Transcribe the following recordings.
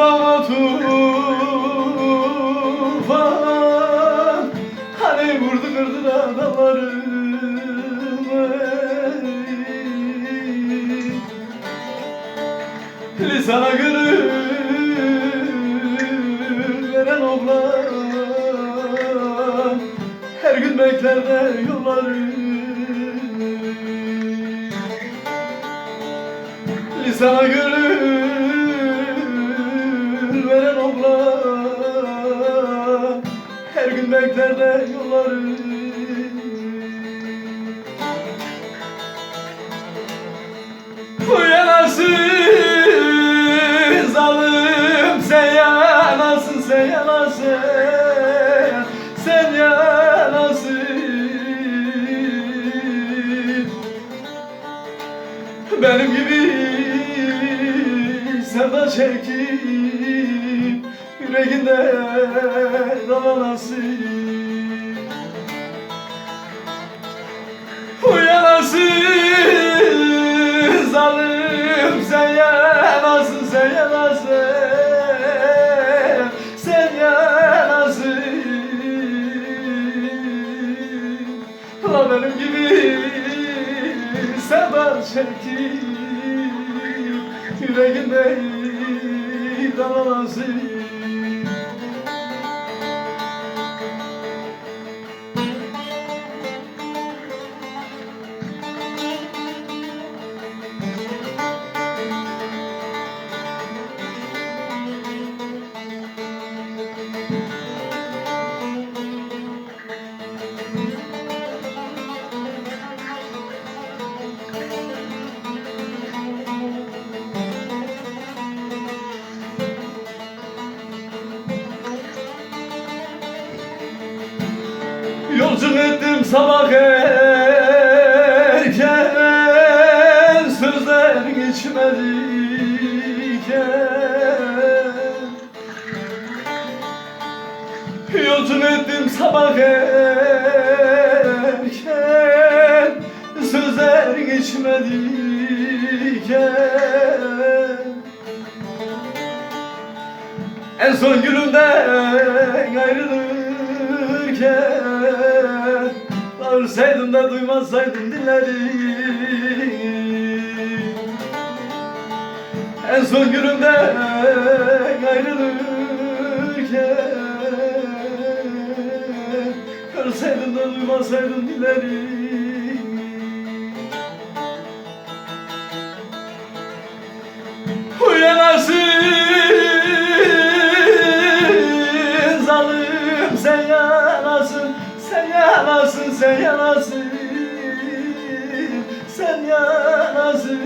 bana tufan. Hani vurdu kırdı da dağlarımı. Lisana gülü veren oğlan. Her gün bekler de yolları Lisana Her gün bekler de yolları. Bu yanasın zalim sen yanasın sen yanasın sen yanasın benim gibi sevda çekip yüreğinde dalanasın Uyanasın zalim sen yanasın sen yanasın sen yanasın. La benim gibi sevda çekip yüreğinde dalanasın Yolculuk ettim sabah erken Sözler geçmediken Yolculuk ettim sabah erken Sözler geçmediken en son günümden ayrılırken Bağırsaydın da duymasaydın dilleri En son günümden ayrılırken Görseydin de duymasaydın dilleri yanasın sen yanasın. Sen yanasın.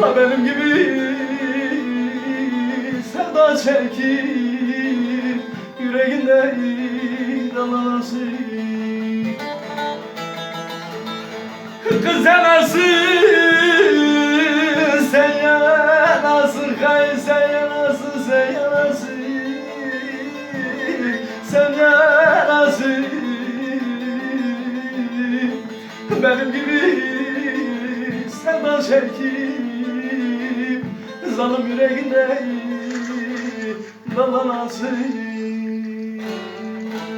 La benim gibi sevda çekip yüreğinde dalanasın Kız yanasın benim gibi sevda çekip zalim yüreğinde dalanasın